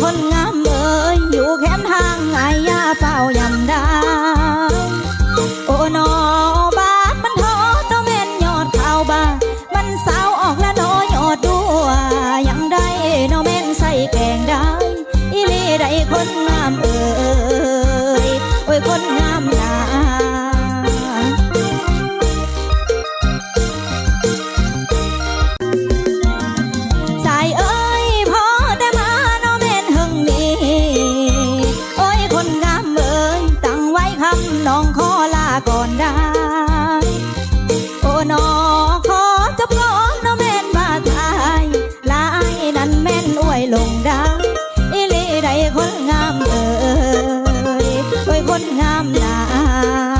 คนงามเอ่ยอยู่แคมทางอายาเฝ้ายำดาโอ้นอบามันท้อเต้าแม่นยอดเผาบามันสาวออกและนอยอดด้วยังได้นอแม่นใส่แกงได้อีลีได้คน งามหลา